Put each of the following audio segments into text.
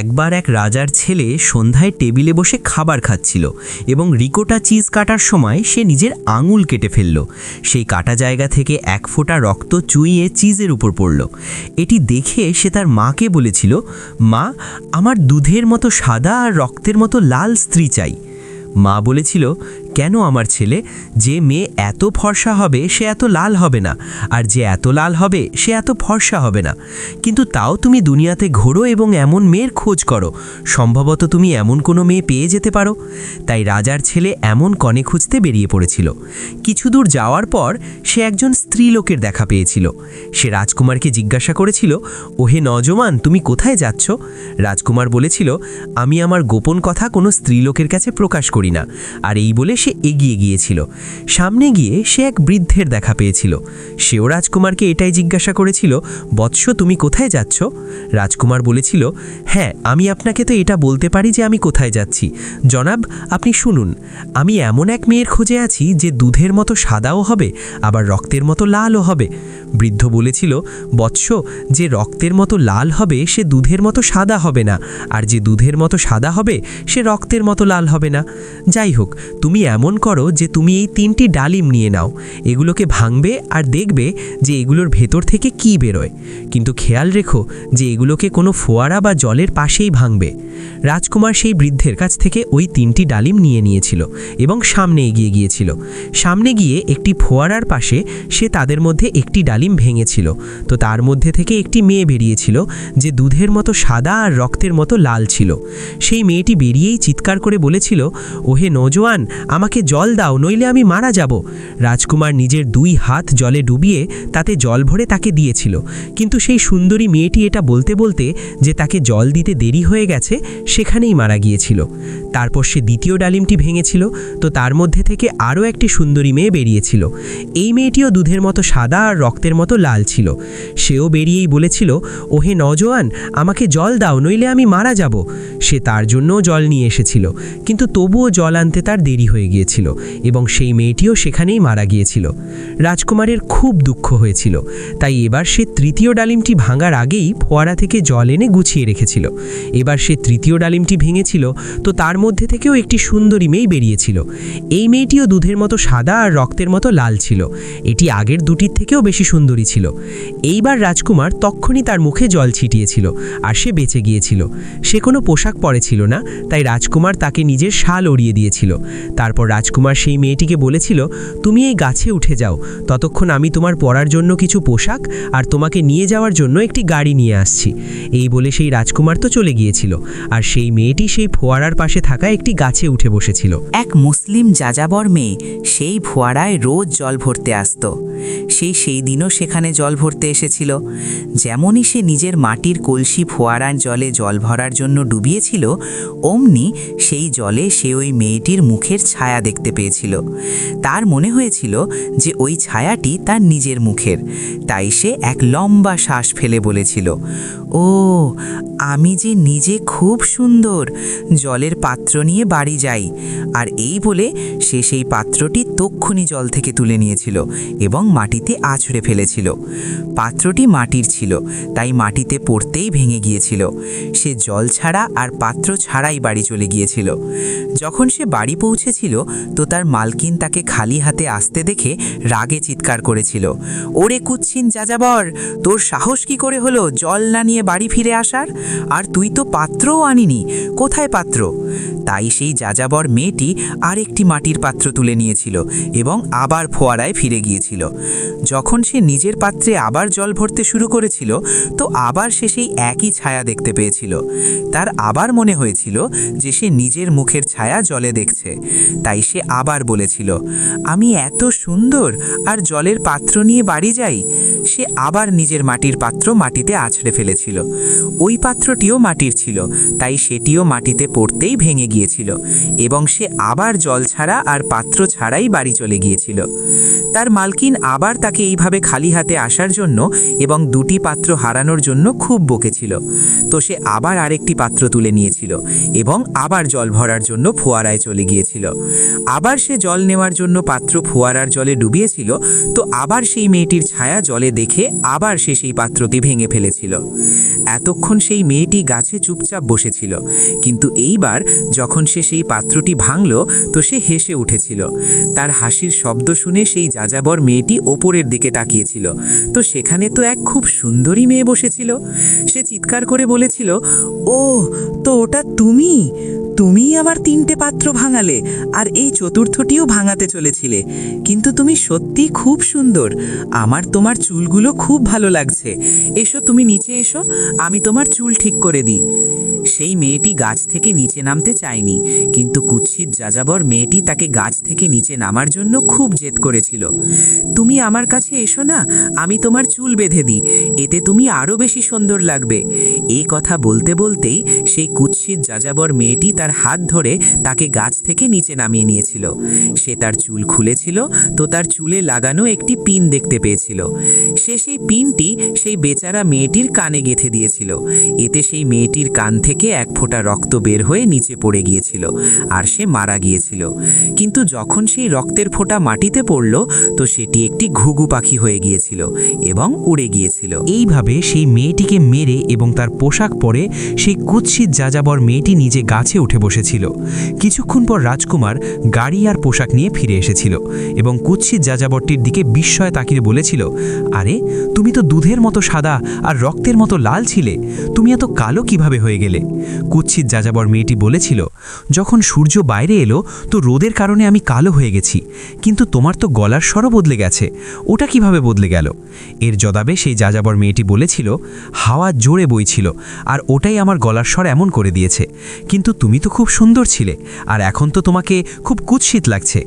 একবার এক রাজার ছেলে সন্ধ্যায় টেবিলে বসে খাবার খাচ্ছিল এবং রিকোটা চিজ কাটার সময় সে নিজের আঙুল কেটে ফেলল। সেই কাটা জায়গা থেকে এক ফোঁটা রক্ত চুইয়ে চিজের উপর পড়ল। এটি দেখে সে তার মাকে বলেছিল, মা, আমার দুধের মতো সাদা আর রক্তের মতো লাল স্ত্রী চাই। মা বলেছিল কেন আমার ছেলে? যে মেয়ে এত ফর্সা হবে, সে এত লাল হবে না। আর যে এত লাল হবে, সে এত ফর্সা হবে না। কিন্তু তাও তুমি দুনিয়াতে ঘোরো এবং এমন মেয়ের খোঁজ করো। সম্ভবত তুমি এমন কোনো মেয়ে পেয়ে যেতে পারো। তাই রাজার ছেলে এমন কনে খুঁজতে বেরিয়ে পড়েছিল। কিছু দূর যাওয়ার পর সে একজন স্ত্রীলোকের দেখা পেয়েছিল। সে রাজকুমারকে জিজ্ঞাসা করেছিল, ওহে নজমান তুমি কোথায় যাচ্ছ? রাজকুমার বলেছিল, আমি আমার গোপন কথা কোনো স্ত্রীলোকের কাছে প্রকাশ করি না। আর এই বলে সে এগিয়ে গিয়েছিল। সামনে গিয়ে সে এক বৃদ্ধের দেখা পেয়েছিল। সেও রাজকুমারকে এটাই জিজ্ঞাসা করেছিল, বৎস, তুমি কোথায় যাচ্ছ? রাজকুমার বলেছিল হ্যাঁ আমি আপনাকে তো এটা বলতে পারি যে আমি কোথায় যাচ্ছি। জনাব, আপনি শুনুন, আমি এমন এক মেয়ের খোঁজে আছি যে দুধের মতো সাদাও হবে, আবার রক্তের মতো লালও হবে। বৃদ্ধ বলেছিল, বৎস, যে রক্তের মতো লাল হবে, সে দুধের মতো সাদা হবে না, আর যে দুধের মতো সাদা হবে, সে রক্তের মতো লাল হবে না। যাই হোক, তুমি এমন করো যে তুমি এই তিনটি ডালিম নিয়ে নাও। এগুলোকে ভাঙবে আর দেখবে যে এগুলোর ভেতর থেকে কি বেরোয়। কিন্তু খেয়াল রেখো যে এগুলোকে কোনো ফোয়ারা বা জলের পাশেই ভাঙবে। রাজকুমার সেই বৃদ্ধের কাছ থেকে ওই তিনটি ডালিম নিয়ে নিয়েছিল এবং সামনে এগিয়ে গিয়েছিল। সামনে গিয়ে একটি ফোয়ারার পাশে সে তাদের মধ্যে একটি ডালিম ভেঙেছিল। তো তার মধ্যে থেকে একটি মেয়ে বেরিয়েছিল যে দুধের মতো সাদা আর রক্তের মতো লাল ছিল। সেই মেয়েটি বেরিয়েই চিৎকার করে বলেছিল, ওহে নজওয়ান আমাকে জল দাও, নইলে আমি মারা যাব। রাজকুমার নিজের দুই হাত জলে ডুবিয়ে তাতে জল ভরে তাকে দিয়েছিল। কিন্তু সেই সুন্দরী মেয়েটি এটা বলতে বলতে যে তাকে জল দিতে দেরি হয়ে গেছে, সেখানেই মারা গিয়েছিল। তারপর সে দ্বিতীয় ডালিমটি ভেঙেছিল, তো তার মধ্যে থেকে আরও একটি সুন্দরী মেয়ে বেরিয়েছিল। এই মেয়েটিও দুধের মতো সাদা আর রক্তের মতো লাল ছিল। সেও বেরিয়েই বলেছিল, ওহে নজওয়ান আমাকে জল দাও, নইলে আমি মারা যাব। সে তার জন্যও জল নিয়ে এসেছিল, কিন্তু তবুও জল আনতে তার দেরি হয়ে গিয়েছিল এবং সেই মেয়েটিও সেখানেই মারা গিয়েছিল। রাজকুমারের খুব দুঃখ হয়েছিল, তাই এবার সে তৃতীয় ডালিমটি ভাঙার আগেই ফোয়ারা থেকে জল এনে গুছিয়ে রেখেছিল। এবার সে তৃতীয় ডালিমটি ভেঙেছিল, তো তার মধ্যে থেকেও একটি সুন্দরী মেয়ে বেরিয়েছিল। এই মেয়েটিও দুধের মতো সাদা আর রক্তের মতো লাল ছিল, এটি আগের দুটির থেকেও বেশি সুন্দরী ছিল। এইবার রাজকুমার তক্ষণই তার মুখে জল ছিটিয়েছিল আর সে বেঁচে গিয়েছিল। সে কোনো পোশাক পরেছিল না, তাই রাজকুমার তাকে নিজের শাল ওড়িয়ে দিয়েছিল। তারপর রাজকুমার সেই মেয়েটিকে বলেছিল, তুমি এই গাছে উঠে যাও। ততক্ষণ আমি তোমার পরার জন্য কিছু পোশাক আর তোমাকে নিয়ে যাওয়ার জন্য একটি গাড়ি নিয়ে আসছি। এই বলে সেই রাজকুমার তো চলে গিয়েছিল। আর সেই মেয়েটি সেই ফোয়ারার পাশে থাকা একটি গাছে উঠে বসেছিল। এক মুসলিম যাযাবর মেয়ে সেই ফোয়ারায় রোজ জল ভরতে আসত। সেই সেই দিনও সেখানে জল ভরতে এসেছিল। যেমনই সে নিজের মাটির কলসি ফোয়ারার জলে জল ভরার জন্য ডুবিয়েছিল, অমনি সেই জলে সে ওই মেয়েটির মুখের ছায়া দেখতে পেয়েছিল। তার মনে হয়েছিল যে ওই ছায়াটি তার নিজের মুখের। তাই সে এক লম্বা শ্বাস ফেলে বলেছিল ও, আমি যে নিজে খুব সুন্দর। জলের পাত্র নিয়ে বাড়ি যাই। আর এই বলে সে সেই পাত্রটি তক্ষুনি জল থেকে তুলে নিয়েছিল এবং মাটিতে আছড়ে ফেলেছিল। পাত্রটি মাটির ছিল, তাই মাটিতে পড়তেই ভেঙে গিয়েছিল। সে জল ছাড়া আর পাত্র ছাড়াই বাড়ি চলে গিয়েছিল। যখন সে বাড়ি পৌঁছেছিল, তো তার মালকিন তাকে খালি হাতে আসতে দেখে রাগে চিৎকার করেছিল। ওরে কুচ্ছিন যাযাবর, তোর সাহস কি করে হলো জল না নিয়ে বাড়ি ফিরে আসার? আর তুই তো পাত্রও আনিনি, কোথায় পাত্র? তাই সেই যাযাবর মেয়েটি আরেকটি মাটির পাত্র তুলে নিয়েছিল এবং আবার ফোয়ারায় ফিরে গিয়েছিল। যখন সে নিজের পাত্রে আবার জল ভরতে শুরু করেছিল, তো আবার সে সেই একই ছায়া দেখতে পেয়েছিল। তার আবার মনে হয়েছিল যে সে নিজের মুখের ছায়া জলে দেখছে। তাই সে আবার বলেছিল, আমি এত সুন্দর আর জলের পাত্র নিয়ে বাড়ি যাই, সে আবার নিজের মাটির পাত্র মাটিতে আছড়ে ফেলেছিল। ওই পাত্রটিও মাটির ছিল, তাই সেটিও মাটিতে পড়তেই ভেঙে গিয়েছিল এবং সে আবার জল ছাড়া আর পাত্র ছাড়াই বাড়ি চলে গিয়েছিল। তার মালকিন আবার তাকে এইভাবে খালি হাতে আসার জন্য এবং দুটি পাত্র হারানোর জন্য খুব বকেছিল। তো সে আবার আরেকটি পাত্র তুলে নিয়েছিল এবং আবার জল ভরার জন্য ফোয়ারায় চলে গিয়েছিল। আবার সে জল নেওয়ার জন্য পাত্র ফোয়ারার জলে ডুবিয়েছিল, তো আবার সেই মেয়েটির ছায়া জলে দেখে আবার সে সেই পাত্রটি ভেঙে ফেলেছিল। এতক্ষণ সেই মেয়েটি গাছে চুপচাপ বসেছিল। কিন্তু এইবার যখন সে সেই পাত্রটি ভাঙল, তো সে হেসে উঠেছিল। তার হাসির শব্দ শুনে সেই যাযাবর মেয়েটি ওপরের দিকে তাকিয়েছিল। তো সেখানে তো এক খুব সুন্দরী মেয়ে বসেছিল। সে চিৎকার করে বলেছিল ও তো ওটা তুমি? তুমিই আমার তিনটে পাত্র ভাঙালে, আর এই চতুর্থটিও ভাঙাতে চলেছিলে। কিন্তু তুমি সত্যি খুব সুন্দর। আমার তোমার চুলগুলো খুব ভালো লাগছে। এসো তুমি নিচে এসো, আমি তোমার চুল ঠিক করে দিই। সেই মেয়েটি গাছ থেকে নিচে নামতে চায়নি, কিন্তু কুৎসিত যাযাবর মেয়েটি তাকে গাছ থেকে নিচে নামার জন্য খুব জেদ করেছিল। তুমি আমার কাছে এসো না, আমি তোমার চুল বেঁধে দিই, এতে তুমি আরও বেশি সুন্দর লাগবে। এই কথা বলতে বলতেই সেই কুৎসিত যাযাবর মেয়েটি তার হাত ধরে তাকে গাছ থেকে নিচে নামিয়ে নিয়েছিল। সে তার চুল খুলেছিল, তো তার চুলে লাগানো একটি পিন দেখতে পেয়েছিল। সে সেই পিনটি সেই বেচারা মেয়েটির কানে গেঁথে দিয়েছিল। এতে সেই মেয়েটির কান থেকে এক ফোঁটা রক্ত বের হয়ে নিচে পড়ে গিয়েছিল আর সে মারা গিয়েছিল। কিন্তু যখন সেই রক্তের ফোঁটা মাটিতে পড়ল, তো সেটি একটি ঘুঘু পাখি হয়ে গিয়েছিল এবং উড়ে গিয়েছিল। এইভাবে সেই মেয়েটিকে মেরে এবং তার পোশাক পরে সেই কুৎসিত যাযাবর মেয়েটি নিজে গাছে উঠে বসেছিল। কিছুক্ষণ পর রাজকুমার গাড়ি আর পোশাক নিয়ে ফিরে এসেছিল এবং কুৎসিত যাযাবরটির দিকে বিস্ময় তাকিয়ে বলেছিল, আরে, তুমি তো দুধের মতো সাদা আর রক্তের মতো লাল ছিলে। তুমি এত কালো কীভাবে হয়ে গেলে? কুৎসিত যাযাবর মেয়েটি বলেছিল, যখন সূর্য বাইরে এলো, তো রোদের কারণে আমি কালো হয়ে গেছি। কিন্তু তোমার তো গলার স্বরও বদলে গেছে। ওটা কীভাবে বদলে গেল? এর জবাবে সেই যাযাবর মেয়েটি বলেছিল, হাওয়া জোরে বইছিল, আর ওটাই আমার গলার স্বর এমন করে দিয়েছে। কিন্তু তুমি তো খুব সুন্দর ছিলে, আর এখন তো তোমাকে খুব কুৎসিত লাগছে।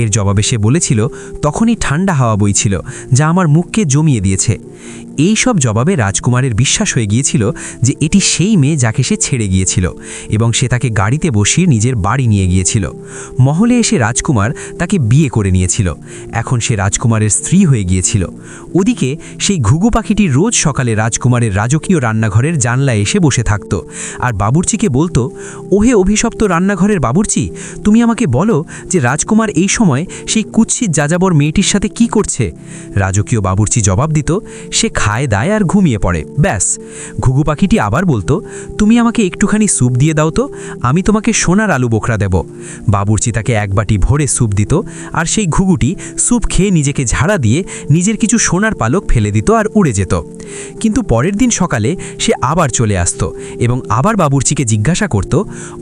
এর জবাবে সে বলেছিল, তখনই ঠান্ডা হাওয়া বইছিল, যা আমার মুখকে জমিয়ে দিয়েছে। এই সব জবাবে রাজকুমারের বিশ্বাস হয়ে গিয়েছিল যে এটি সেই মেয়ে যাকে সে ছেড়ে গিয়েছিল, এবং সে তাকে গাড়িতে বসিয়ে নিজের বাড়ি নিয়ে গিয়েছিল। মহলে এসে রাজকুমার তাকে বিয়ে করে নিয়েছিল। এখন সে রাজকুমারের স্ত্রী হয়ে গিয়েছিল। ওদিকে সেই ঘুঘু পাখিটি রোজ সকালে রাজকুমারের রাজকীয় রান্নাঘরের জানলায় এসে বসে থাকত, আর বাবুর্চিকে বলতো, ওহে অভিশপ্ত রান্নাঘরের বাবুর্চি? তুমি আমাকে বলো যে রাজকুমার এই সময় সেই কুৎসিত যাযাবর মেয়েটির সাথে কি করছে। রাজকীয় বাবুর্চি জবাব দিত, সে খায় দায় আর ঘুমিয়ে পড়ে। ব্যাস, ঘুঘু পাখিটি আবার বলতো, তুমি আমাকে একটুখানি স্যুপ দিয়ে দাও তো, আমি তোমাকে সোনার আলু বোখরা দেব। বাবুর্চি তাকে এক বাটি ভরে স্যুপ দিত, আর সেই ঘুঘুটি স্যুপ খেয়ে নিজেকে ঝাড়া দিয়ে নিজের কিছু সোনার পালক ফেলে দিত আর উড়ে যেত। কিন্তু পরের দিন সকালে সে আবার চলে আসতো এবং আবার বাবুর্চিকে জিজ্ঞাসা করত,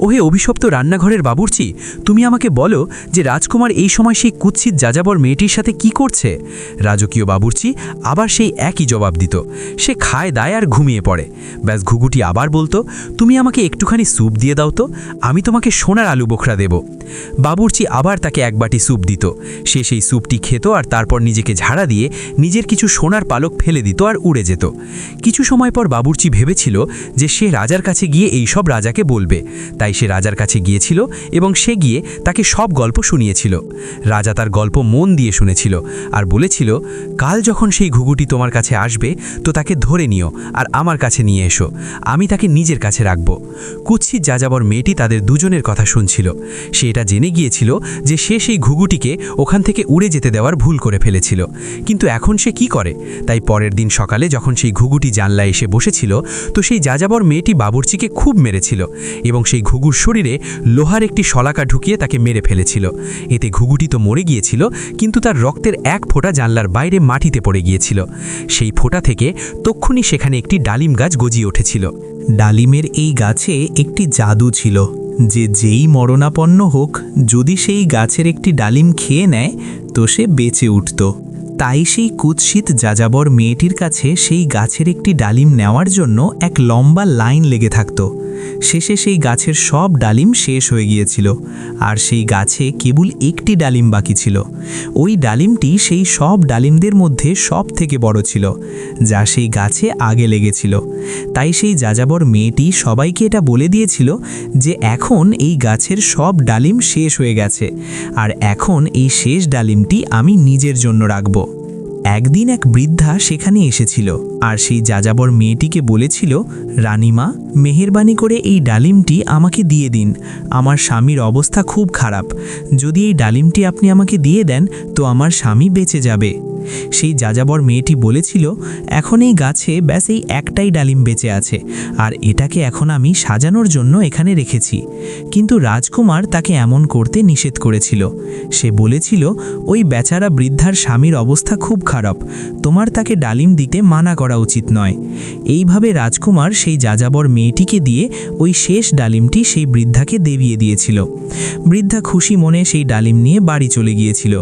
ওহে অভিশপ্ত রান্নাঘরের বাবুর্চি? তুমি আমাকে বলো যে রাজকুমার এই সময় সেই কুৎসিত যাযাবর মেয়েটির সাথে কি করছে? রাজকীয় বাবুর্চি আবার সেই একই জবাব দিত। সে খায় দায় আর ঘুমিয়ে পড়ে। ব্যাস ঘুঘুটি আবার বলতো, তুমি আমাকে একটুখানি স্যুপ দিয়ে দাও তো, আমি তোমাকে সোনার আলু বোখরা দেব। বাবুর্চি আবার তাকে এক বাটি স্যুপ দিত। সে সেই স্যুপটি খেত আর তারপর নিজেকে ঝাড়া দিয়ে নিজের কিছু সোনার পালক ফেলে দিত আর উড়ে যেত। কিছু সময় পর বাবুর্চি ভেবেছিল যে সে রাজার কাছে গিয়ে এই সব রাজাকে বলবে। তাই সে রাজার কাছে গিয়েছিল এবং সে গিয়ে তাকে সব গল্প শুনিয়েছিল। রাজা তার গল্প মন দিয়ে শুনেছিল আর বলেছিল, কাল যখন সেই ঘুঘুটি তোমার কাছে আসবে, তো তাকে ধরে নিও আর আমার কাছে নিয়ে এসো, আমি তাকে নিজের কাছে রাখব। কুৎসিত যাযাবর মেয়েটি তাদের দুজনের কথা শুনছিল। সে এটা জেনে গিয়েছিল যে সে সেই ঘুঘুটিকে ওখান থেকে উড়ে যেতে দেওয়ার ভুল করে ফেলেছিল। কিন্তু এখন সে কি করে? তাই পরের দিন সকালে যখন সেই ঘুঘুটি জানলায় এসে বসেছিল, তো সেই যাযাবর মেয়েটি বাবুর্চিকে খুব মেরেছিল এবং সেই ঘুঘুর শরীরে লোহার একটি শলাকা ঢুকিয়ে তাকে মেরে ফেলেছিল। এতে ঘুঘুটি তো মরে গিয়েছিল, কিন্তু তার রক্তের এক ফোঁটা জানলার বাইরে মাটিতে পড়ে গিয়েছিল। সেই ফোঁটা থেকে তক্ষুনি সেখানে একটি ডালিম গাছ গজিয়ে উঠেছিল। ডালিমের এই গাছে একটি জাদু ছিল, যে যেই মরণাপন্ন হোক, যদি সেই গাছের একটি ডালিম খেয়ে নেয়, তো সে বেঁচে উঠত। তাই সেই কুৎসিত যাযাবর মেয়েটির কাছে সেই গাছের একটি ডালিম নেওয়ার জন্য এক লম্বা লাইন লেগে থাকত। শেষে সেই গাছের সব ডালিম শেষ হয়ে গিয়েছিল। আর সেই গাছে কেবল একটি ডালিম বাকি ছিল। ওই ডালিমটি সেই সব ডালিমদের মধ্যে সব থেকে বড় ছিল, যা সেই গাছে আগে লেগেছিল। তাই সেই যাযাবর মেয়েটি সবাইকে এটা বলে দিয়েছিল যে এখন এই গাছের সব ডালিম শেষ হয়ে গেছে, আর এখন এই শেষ ডালিমটি আমি নিজের জন্য রাখব। একদিন এক বৃদ্ধা সেখানে এসেছিল, আর সেই যাযাবর মেয়েটিকে বলেছিল, রানিমা, মেহেরবানি করে এই ডালিমটি আমাকে দিয়ে দিন। আমার স্বামীর অবস্থা খুব খারাপ। যদি এই ডালিমটি আপনি আমাকে দিয়ে দেন, তো আমার স্বামী বেঁচে যাবে। সেই যাযাবর মেয়েটি বলেছিল, এখন এই গাছে ব্যাস এই একটাই ডালিম বেঁচে আছে, আর এটাকে এখন আমি সাজানোর জন্য এখানে রেখেছি। কিন্তু রাজকুমার তাকে এমন করতে নিষেধ করেছিল। সে বলেছিল, ওই বেচারা বৃদ্ধার স্বামীর অবস্থা খুব খারাপ, তোমার তাকে ডালিম দিতে মানা করা উচিত নয়। এইভাবে রাজকুমার সেই যাযাবর মেয়েটিকে দিয়ে ওই শেষ ডালিমটি সেই বৃদ্ধাকে দেবিয়ে দিয়েছিল। বৃদ্ধা খুশি মনে সেই ডালিম নিয়ে বাড়ি চলে গিয়েছিল,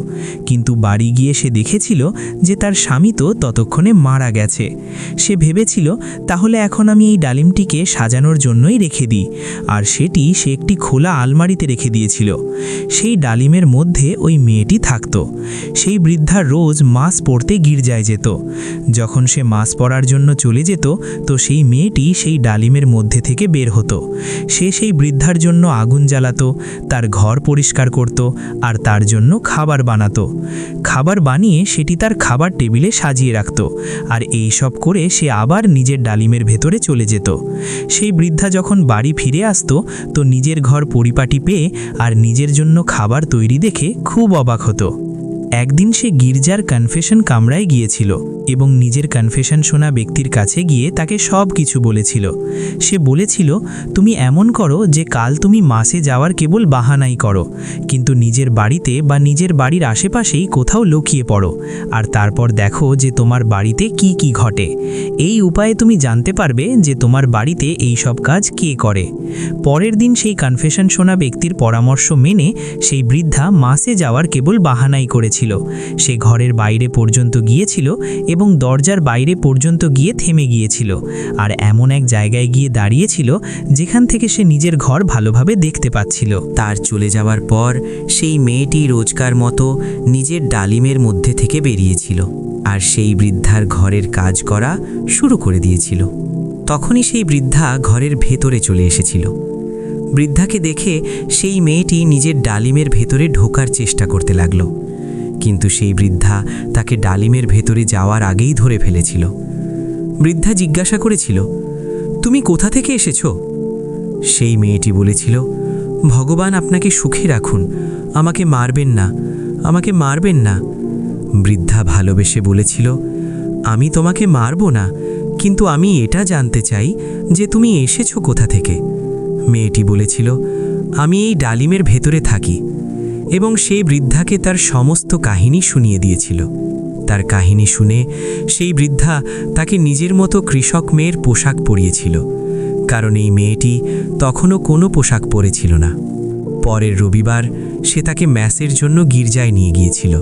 কিন্তু বাড়ি গিয়ে সে দেখেছিল যে তার স্বামী তো ততক্ষণে মারা গেছে। সে ভেবেছিল, তাহলে এখন আমি এই ডালিমটিকে সাজানোর জন্যই রেখে দিই। আর সেটি সে একটি খোলা আলমারিতে রেখে দিয়েছিল। সেই ডালিমের মধ্যে ওই মেয়েটি থাকতো। সেই বৃদ্ধা রোজ মাছ পড়তে গির্জায় যেত। যখন সে মাছ পড়ার জন্য চলে যেত, তো সেই মেয়েটি সেই ডালিমের মধ্যে থেকে বের হতো। সে সেই বৃদ্ধার জন্য আগুন জ্বালাতো, তার ঘর পরিষ্কার করত আর তার জন্য খাবার বানাতো। খাবার বানিয়ে সেটি তার খাবার টেবিলে সাজিয়ে রাখত আর এই সব করে সে আবার নিজের ডালিমের ভেতরে চলে যেত। সেই বৃদ্ধা যখন বাড়ি ফিরে আসত, তো নিজের ঘর পরিপাটি পেয়ে আর নিজের জন্য খাবার তৈরি দেখে খুব অবাক হতো। একদিন সে গির্জার কনফেশন কামরায় গিয়েছিল। এবং নিজের কনফেশন শোনা ব্যক্তির কাছে গিয়ে তাকে সব কিছু বলেছিল। সে বলেছিল, তুমি এমন করো যে কাল তুমি মাসে যাওয়ার কেবল বাহানাই করো, কিন্তু নিজের বাড়িতে বা নিজের বাড়ির আশেপাশেই কোথাও লুকিয়ে পড়ো, আর তারপর দেখো যে তোমার বাড়িতে কি কি ঘটে। এই উপায়ে তুমি জানতে পারবে যে তোমার বাড়িতে এই সব কাজ কে করে। পরের দিন সেই কনফেশন শোনা ব্যক্তির পরামর্শ মেনে সেই বৃদ্ধা মাসে যাওয়ার কেবল বাহানাই করেছিল। সে ঘরের বাইরে পর্যন্ত গিয়েছিল এবং দরজার বাইরে পর্যন্ত গিয়ে থেমে গিয়েছিল আর এমন এক জায়গায় গিয়ে দাঁড়িয়েছিল যেখান থেকে সে নিজের ঘর ভালোভাবে দেখতে পাচ্ছিল। তার চলে যাওয়ার পর সেই মেয়েটি রোজকার মতো নিজের ডালিমের মধ্যে থেকে বেরিয়েছিল আর সেই বৃদ্ধার ঘরের কাজ করা শুরু করে দিয়েছিল। তখনই সেই বৃদ্ধা ঘরের ভেতরে চলে এসেছিল। বৃদ্ধাকে দেখে সেই মেয়েটি নিজের ডালিমের ভেতরে ঢোকার চেষ্টা করতে লাগল। কিন্তু সেই বৃদ্ধা তাকে ডালিমের ভেতরে যাওয়ার আগেই ধরে ফেলেছিল। বৃদ্ধা জিজ্ঞাসা করেছিল, তুমি কোথা থেকে এসেছ? সেই মেয়েটি বলেছিল, ভগবান আপনাকে সুখে রাখুন, আমাকে মারবেন না, আমাকে মারবেন না। বৃদ্ধা ভালোবেসে বলেছিল, আমি তোমাকে মারব না, কিন্তু আমি এটা জানতে চাই যে তুমি এসেছ কোথা থেকে? মেয়েটি বলেছিল, আমি এই ডালিমের ভেতরে থাকি। এবং সেই বৃদ্ধাকে তার সমস্ত কাহিনী শুনিয়ে দিয়েছিল। তার কাহিনী শুনে সেই বৃদ্ধা তাকে নিজের মতো কৃষক মেয়ের পোশাক পরিয়েছিল, কারণ এই মেয়েটি তখনও কোনো পোশাক পরেছিল না। পরের রবিবার সে তাকে ম্যাসের জন্য গির্জায় নিয়ে গিয়েছিল।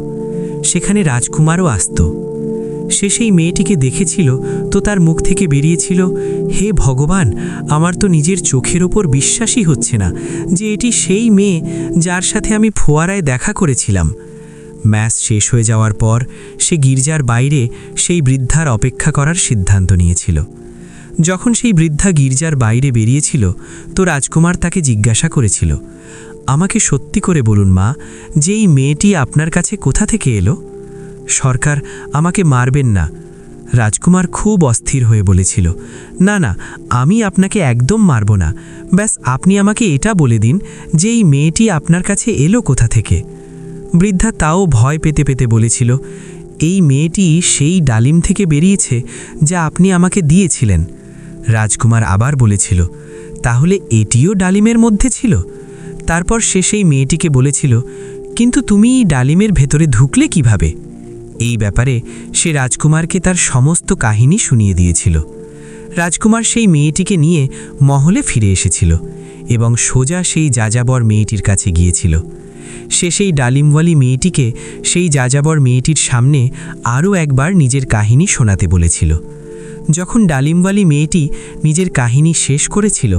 সেখানে রাজকুমারও আসত। সে সেই মেয়েটিকে দেখেছিল, তো তার মুখ থেকে বেরিয়েছিল, হে ভগবান, আমার তো নিজের চোখের ওপর বিশ্বাসই হচ্ছে না যে এটি সেই মেয়ে যার সাথে আমি ফোয়ারায় দেখা করেছিলাম। ম্যাচ শেষ হয়ে যাওয়ার পর সে গির্জার বাইরে সেই বৃদ্ধার অপেক্ষা করার সিদ্ধান্ত নিয়েছিল। যখন সেই বৃদ্ধা গির্জার বাইরে বেরিয়েছিল, তো রাজকুমার তাকে জিজ্ঞাসা করেছিল, আমাকে সত্যি করে বলুন মা, যে এই মেয়েটি আপনার কাছে কোথা থেকে এলো? সরকার আমাকে মারবেন না। রাজকুমার খুব অস্থির হয়ে বলেছিল, না না, আমি আপনাকে একদম মারব না। ব্যাস, আপনি আমাকে এটা বলে দিন যে এই মেয়েটি আপনার কাছে এলো কোথা থেকে? বৃদ্ধা তাও ভয় পেতে পেতে বলেছিল, এই মেয়েটি সেই ডালিম থেকে বেরিয়েছে যা আপনি আমাকে দিয়েছিলেন। রাজকুমার আবার বলেছিল, তাহলে এটিও ডালিমের মধ্যে ছিল? তারপর সে সেই মেয়েটিকে বলেছিল, কিন্তু তুমি এই ডালিমের ভেতরে ঢুকলে কীভাবে? এই ব্যাপারে সে রাজকুমারকে তার সমস্ত কাহিনী শুনিয়ে দিয়েছিল। রাজকুমার সেই মেয়েটিকে নিয়ে মহলে ফিরে এসেছিল এবং সোজা সেই যাযাবর মেয়েটির কাছে গিয়েছিল। সে সেই ডালিমওয়ালি মেয়েটিকে সেই যাযাবর মেয়েটির সামনে আরও একবার নিজের কাহিনী শোনাতে বলেছিল। যখন ডালিমওয়ালি মেয়েটি নিজের কাহিনী শেষ করেছিল,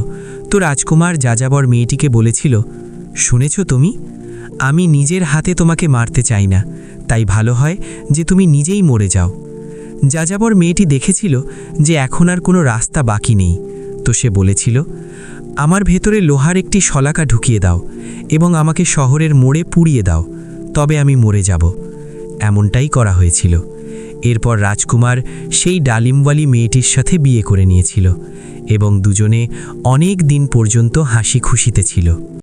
তো রাজকুমার যাযাবর মেয়েটিকে বলেছিল, শুনেছ তুমি? আমি নিজের হাতে তোমাকে মারতে চাই না। তাই ভালো হয় যে তুমি নিজেই মরে যাও। যাযাবর মেয়েটি দেখেছিল যে এখন আর কোনো রাস্তা বাকি নেই। তো সে বলেছিল, আমার ভেতরে লোহার একটি শলাকা ঢুকিয়ে দাও এবং আমাকে শহরের মোড়ে পুড়িয়ে দাও, তবে আমি মরে যাব। এমনটাই করা হয়েছিল। এরপর রাজকুমার সেই ডালিমওয়ালি মেয়েটির সাথে বিয়ে করে নিয়েছিল এবং দুজনে অনেক দিন পর্যন্ত হাসি খুশিতে ছিল।